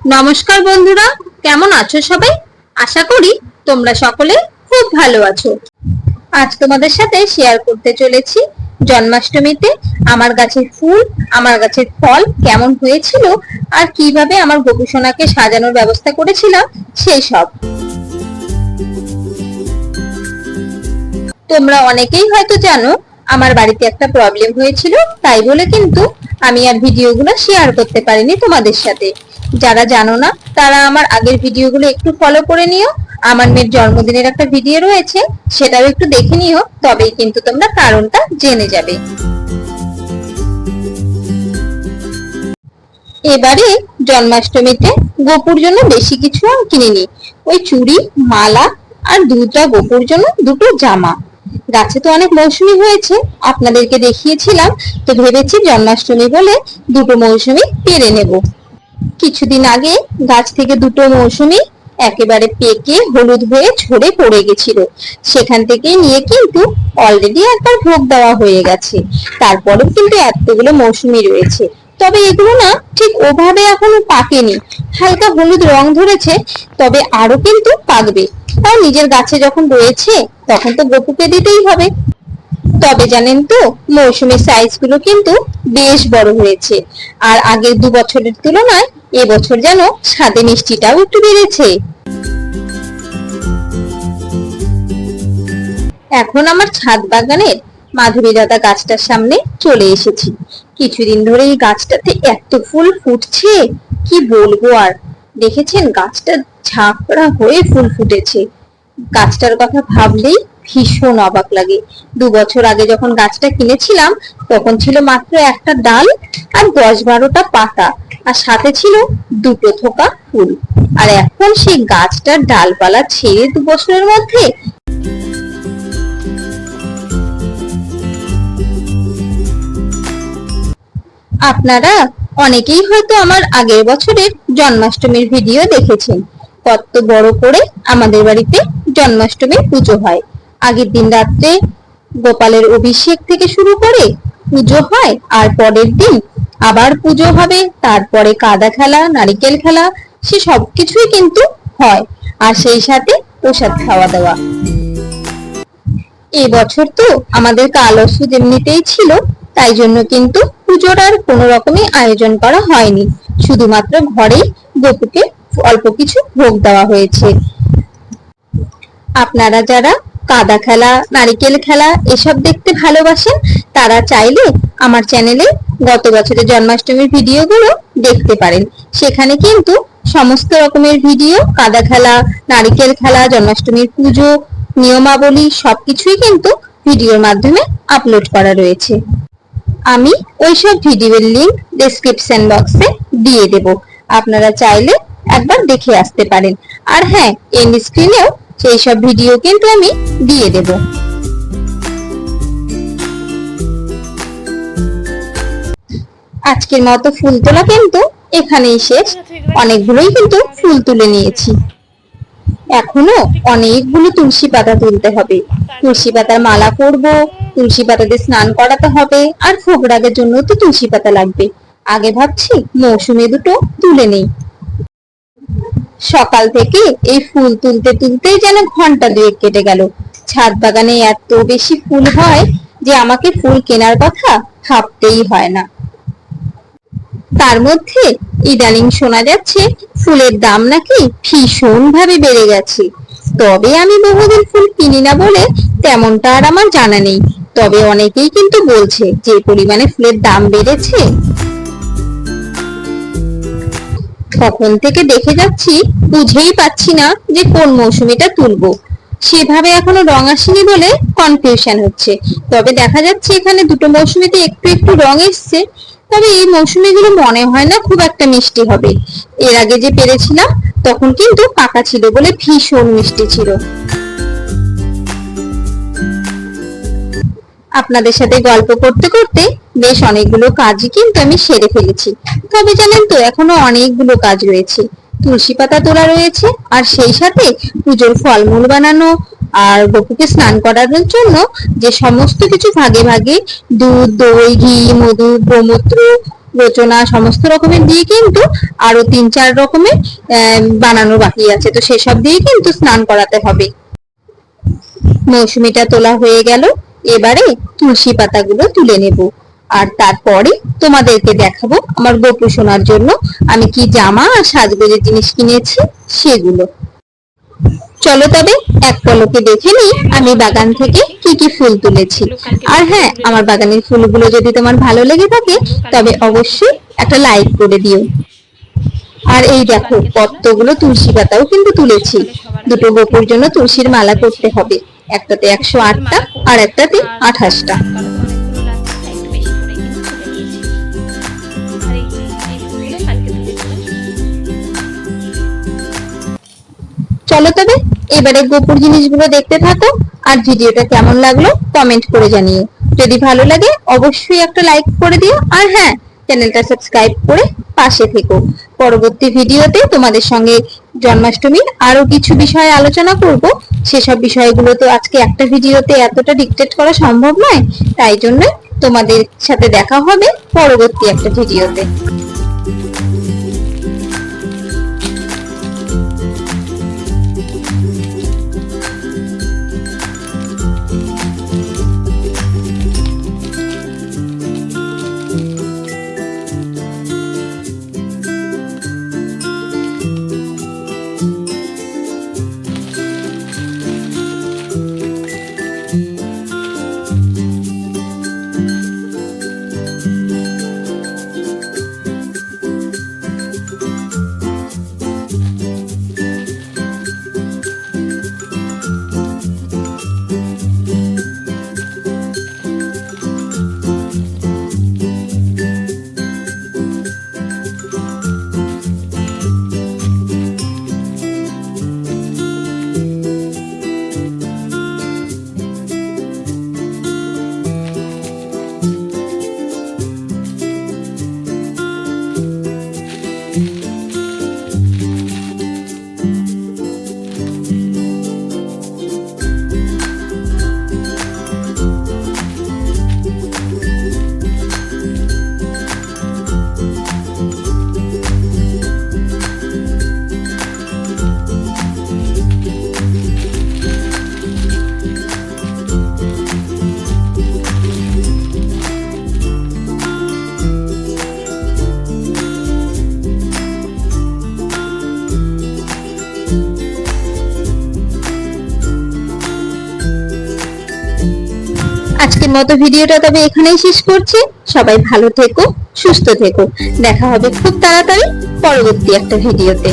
নমস্কার বন্ধুরা, কেমন আছো সবাই? আশা করি তোমরা সকলে খুব ভালো আছো। আজ তোমাদের সাথে শেয়ার করতে চলেছি জন্মাষ্টমীতে আমার গাছের ফুল, আমার গাছের ফল কেমন হয়েছিল আর কীভাবে আমার গোপুসোনাকে সাজানোর ব্যবস্থা করেছিলাম সেই সব। তোমরা অনেকেই হয়তো জানো, আমার বাড়িতে একটা প্রবলেম হয়েছিল, তাই বলে কিন্তু আমি আর ভিডিওগুলো শেয়ার করতে পারিনি তোমাদের সাথে। যারা জানো না, তারা আমার আগের ভিডিওগুলো একটু ফলো করে নিও। আমার মেয়ের জন্মদিনের একটা ভিডিও রয়েছে, সেটাও একটু দেখে নিও, তবেই কিন্তু তোমরা কারণটা জেনে যাবে। এবারে জন্মাষ্টমীতে গোপুর জন্য বেশি কিছু আমি কিনিনি। ওই চুড়ি, মালা আর দুটা গোপুর জন্য দুটো জামা। গাছে তো অনেক মৌসুমি হয়েছে, আপনাদেরকে দেখিয়েছিলাম, তো ভেবেছি জন্মাষ্টমী বলে দুটো মৌসুমি পেরে নেব। কিছুদিন আগে গাছ থেকে দুটো মৌসুমি একেবারে পেকে হলুদ হয়ে ঝরে পড়ে গেছিল। সেখান থেকে নিয়ে কিন্তু অলরেডি একবার ভোগ দেওয়া হয়ে গেছে। তারপরেও কিন্তু এতগুলো মৌসুমি রয়েছে। তবে এগুলো না ঠিক ওভাবে এখনও পাকেনি। হালকা হলুদ রং ধরেছে, তবে আরও কিন্তু পাকবে। তাও নিজের গাছে যখন রয়েছে, তখন তো গপুকে দিতেই হবে। তবে জানেন তো মৌসুমের সাইজগুলো কিন্তু বেশ বড় হয়েছে। আর আগের দু বছরের তুলনায় এবছর যেন স্বাদে মিষ্টিটাও একটু বেড়েছে। এখন আমার ছাদ বাগানের মাধুরীলতা গাছটার সামনে চলে এসেছি। কিছুদিন ধরে এই গাছটাতে এত ফুল ফুটছে, কি বলব আর? দেখেছেন গাছটা ঝাঁকড়া হয়ে ফুল ফুটেছে। গাছটার কথা ভাবলেই ভীষণ অবাক লাগে। দু বছর আগে যখন গাছটা কিনেছিলাম, তখন ছিল মাত্র একটা ডাল আর দশ বারোটা পাতা, আর সাথে ছিল দুটো থোকা ফুল। আর এখন সেই গাছটার ডালপালা ছেড়ে দু বছরের মধ্যে আপনারা অনেকেই হয়তো আমার আগের বছরের জন্মাষ্টমীর ভিডিও দেখেছেন। কত বড় করে আমাদের বাড়িতে জন্মাষ্টমীর পুজো হয়। আগের দিন রাত্রে গোপালের অভিষেক থেকে শুরু করে পুজো হয়, আর পরের দিন আবার পুজো হবে। তারপরে কাদা খেলা, নারিকেল খেলা, সে সবকিছুই কিন্তু হয়। আর সেই সাথে প্রসাদ খাওয়া দাওয়া। বছর তো আমাদের কাল ওষুধ এমনিতেই ছিল, তাই জন্য কিন্তু পুজোর আর কোনো রকমই আয়োজন করা হয়নি। শুধুমাত্র ঘরেই গোপুকে অল্প কিছু ভোগ দেওয়া হয়েছে। আপনারা যারা কাদা খেলা, নারিকেল খেলা, এসব দেখতে ভালোবাসেন? তারা চাইলে আমার চ্যানেলে গত বছরের জন্মাষ্টমীর ভিডিওগুলো দেখতে পারেন। সেখানে কিন্তু সমস্ত রকমের ভিডিও, কাদা খেলা, নারিকেল খেলা, জন্মাষ্টমীর পুজো, নিয়মাবলী, সবকিছুই কিন্তু ভিডিওর মাধ্যমে আপলোড করা রয়েছে। আমি ওইসব ভিডিওর লিঙ্ক ডেসক্রিপশন বক্সে দিয়ে দেব। আপনারা চাইলে একবার দেখে আসতে পারেন। আর হ্যাঁ এন্ড স্ক্রিনেও সেই সব ভিডিও কিন্তু আমি দিয়ে দেব। আজকের মতো ফুল তোলা কিন্তু এখানেই শেষ। অনেকগুলোই কিন্তু ফুল তুলে নিয়েছি। এখনও অনেকগুলো তুলসী পাতা তুলতে হবে। তুলসী পাতার মালা করব, তুলসী পাতাতে স্নান করাতে হবে, আর ফোকরাগের জন্য তো তুলসী পাতা লাগবে। আগে ভাবছি মৌসুমে দুটো তুলে নেই। সকাল থেকে এই ফুল তুলতে তুলতেই যেন ঘণ্টা দুয়েক কেটে গেল। ছাদ বাগানে এত বেশি ফুল হয় যে আমাকে ফুল কেনার কথা ভাবতেই হয় না। তার মধ্যে ইদানিং শোনা যাচ্ছে ফুলের দাম নাকি ভীষণ ভাবে বেড়ে গেছে। তবে আমি বহুদিন ফুল কিনি না বলে তেমনটা আর আমার জানা নেই। তবে অনেকেই কিন্তু বলছে, যে পরিমাণে ফুলের দাম বেড়েছে। কখন থেকে দেখে যাচ্ছি, বুঝেই পাচ্ছি না যে কোন মৌসুমিটা তুলবো। সেভাবে এখনও রং আসেনি বলে কনফিউশন হচ্ছে। তবে দেখা যাচ্ছে এখানে দুটো মৌসুমিতে একটু একটু রং এসছে। তবে এই মৌসুমিগুলো মনে হয় না খুব একটা মিষ্টি হবে। এর আগে যে পেরেছিলাম, তখন কিন্তু পাকা ছিল বলে ভীষণ মিষ্টি ছিল। আপনাদের সাথে গল্প করতে করতে বেশ অনেকগুলো কাজই কিন্তু আমি সেরে ফেলেছি। তবে জানেন তো, এখনও অনেকগুলো কাজ রয়েছে। তুলসী পাতা তোলা রয়েছে, আর সেই সাথে পুজোর ফলমূল বানানো, আর গপুকে স্নান করানোর জন্য যে সমস্ত কিছু ভাগে ভাগে দুধ, দই, ঘি, মধু, গোমূত্র, রচনা, সমস্ত রকমের দিয়ে কিন্তু আরও তিন চার রকমের বানানো বাকি আছে। তো সেসব দিয়ে কিন্তু স্নান করাতে হবে। মৌসুমিটা তোলা হয়ে গেল। এবারে তুলসী পাতাগুলো তুলে নেব। আর তারপরে তোমাদেরকে দেখাবো আমার গোপু সোনার জন্য আমি কি জামা আর সাজগোজের জিনিস কিনেছি সেগুলো। চলো তবে এক পলকে দেখে নিই আমি বাগান থেকে কি কি ফুল তুলেছি। আর হ্যাঁ আমার বাগানের ফুলগুলো যদি তোমার ভালো লেগে থাকে, তবে অবশ্যই একটা লাইক করে দিও। আর এই দেখো কতগুলো তুলসী পাতাও কিন্তু তুলেছি। দুটো গোপুর জন্য তুলসীর মালা করতে হবে। একটাতে একশো আটটা আর একটাতে আঠাশটা। চলো তবে, এবারে গোপুর জিনিসগুলো দেখতে থাকো, আর ভিডিওটা কেমন লাগল কমেন্ট করে জানিও। যদি ভালো লাগে, অবশ্যই একটা লাইক করে দিও, আর হ্যাঁ চ্যানেলটা সাবস্ক্রাইব করে পাশে থেকো। পরবর্তী ভিডিওতে তোমাদের সঙ্গে জন্মাষ্টমীর আরও কিছু বিষয়ে আলোচনা করব। সেসব বিষয়গুলো তো আজকে একটা ভিডিওতে এতটা ডিকটেট করা সম্ভব নয়, তাই জন্য তোমাদের সাথে দেখা হবে পরবর্তী একটা ভিডিওতে। আজকের মতো ভিডিওটা তবে এখানেই শেষ করছি। সবাই ভালো থেকো, সুস্থ থেকো। দেখা হবে খুব তাড়াতাড়ি পরবর্তী একটা ভিডিওতে।